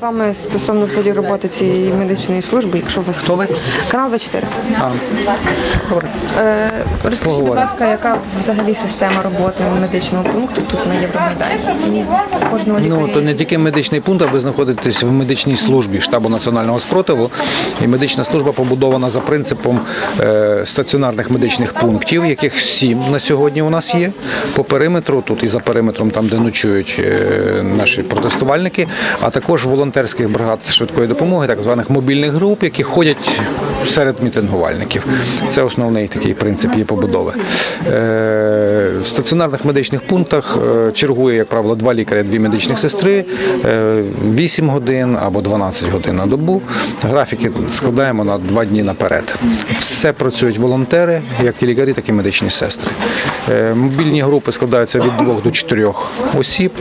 З вами стосовно взагалі роботи цієї медичної служби, якщо у вас Хто ви? канал 24. А, добре. Е, розкажіть, будь Поговоримо. ласка, яка взагалі система роботи медичного пункту тут на Євромайдані? І кожного лікаря. Ну то не тільки медичний пункт, а ви знаходитесь в медичній службі штабу національного спротиву. І медична служба побудована за принципом е, стаціонарних медичних пунктів, яких сім на сьогодні у нас є. По периметру, тут і за периметром, там де ночують е, наші протестувальники, а також волонтерських бригад швидкої допомоги, так званих мобільних груп, які ходять серед мітингувальників. Це основний такий принцип її побудови. Е, В стаціонарних медичних пунктах е, чергує, як правило, два лікаря, дві медичних сестри, е, 8 годин або 12 годин на добу. Графіки складаємо на два дні наперед. Все працюють волонтери, як і лікарі, так і медичні сестри. Е, Мобільні групи складаються від двох до чотирьох осіб.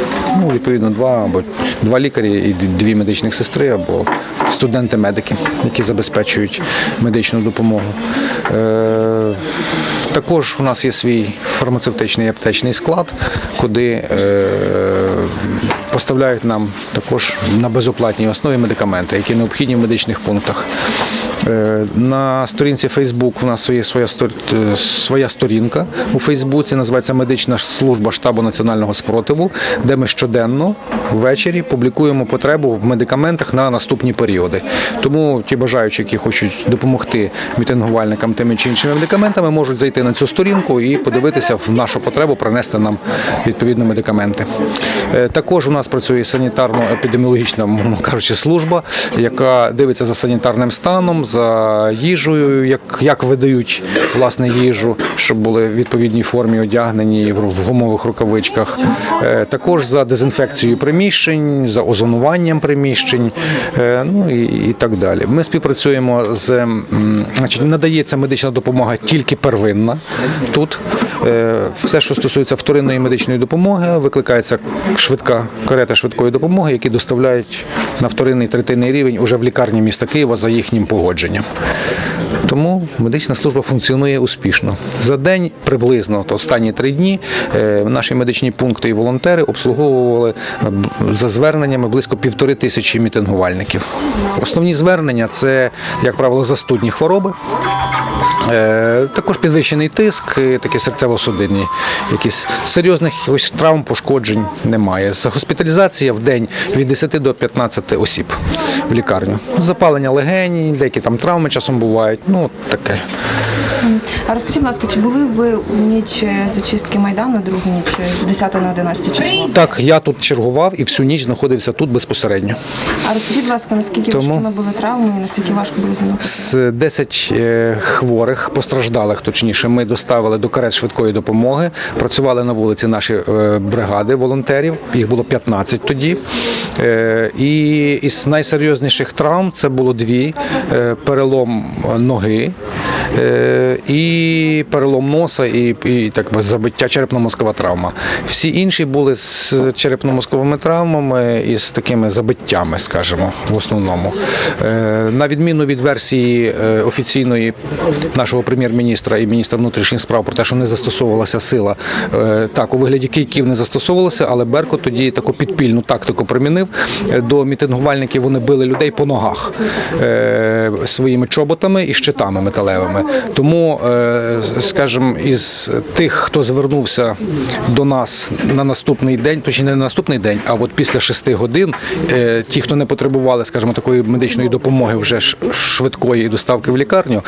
Ну, відповідно, два або два лікарі і дві медичних сестри або студенти-медики, які забезпечують медичну допомогу. Е, Також у нас є свій фармацевтичний і аптечний склад, куди е, поставляють нам також на безоплатній основі медикаменти, які необхідні в медичних пунктах. Е, На сторінці Facebook у нас є своя, е, своя сторінка у Фейсбуці, називається Медична служба штабу національного спротиву, де ми щоденно ввечері публікуємо потребу в медикаментах на наступні періоди. Тому ті бажаючі, які хочуть допомогти мітингувальникам тими чи іншими медикаментами, можуть зайти на цю сторінку і подивитися в нашу потребу, принести нам відповідно медикаменти. Е, Також у нас працює санітарно-епідеміологічна, кажучи, служба, яка дивиться за санітарним станом, за їжею, як, як видають власне їжу, щоб були в відповідній формі одягнені в гумових рукавичках. Е, Також за дезінфекцією приміщень, за озонуванням приміщень, е, ну і, і так далі. Ми співпрацюємо з значить, надається медична допомога тільки первинна. Тут Е, все, що стосується вторинної медичної допомоги, викликається швидка карета швидкої допомоги, які доставляють на вторинний третинний рівень уже в лікарні міста Києва за їхнім погодженням. Тому медична служба функціонує успішно. За день приблизно останні три дні е, наші медичні пункти і волонтери обслуговували е, за зверненнями близько півтори тисячі мітингувальників. Основні звернення це, як правило, застудні хвороби. Е, Також підвищений тиск, такі серцево-судинні. Якісь серйозних ось травм, пошкоджень немає. Госпіталізація в день від 10 до 15 осіб в лікарню. Запалення легень, деякі там травми часом бувають. Ну, таке. А розкажіть, будь ласка, чи були ви у ніч зачистки Майдану, другу ніч з 10 на 11 число? Так, я тут чергував і всю ніч знаходився тут безпосередньо. А розкажіть, будь ласка, наскільки Тому- важкими були травми і наскільки важко було з ними? З 10 е, хворих, постраждалих, точніше, ми доставили до карет швидкої допомоги. Працювали на вулиці наші е, бригади волонтерів. Їх було 15 тоді. Е, І із найсерйозніших травм це було дві: перелом ноги. Е, І перелом носа, і, і так би забиття черепно-мозкова травма. Всі інші були з черепно-мозковими травмами і з такими забиттями, скажімо, в основному. Е, На відміну від версії е, офіційної нашого прем'єр-міністра і міністра внутрішніх справ про те, що не застосовувалася сила, так у вигляді кийків не застосовувалося, але Берко тоді таку підпільну тактику примінив. До мітингувальників вони били людей по ногах своїми чоботами і щитами металевими. Тому, е, скажімо, із тих, хто звернувся до нас на наступний день, точніше не на наступний день, а от після шести годин, е, ті, хто не потребували, скажімо, такої медичної допомоги, вже швидкої доставки в лікарню,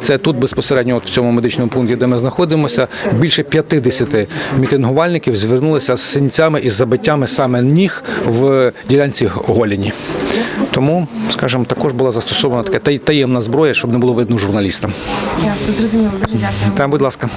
це тут безпосередньо от в цьому медичному пункті, де ми знаходимося, більше 50 мітингувальників звернулися з синцями і забиттями саме ніг в ділянці голені. Тому, скажімо, також була застосована така таємна зброя, щоб не було видно журналістам. Ясно, зрозуміло, дуже дякую. Там, будь ласка.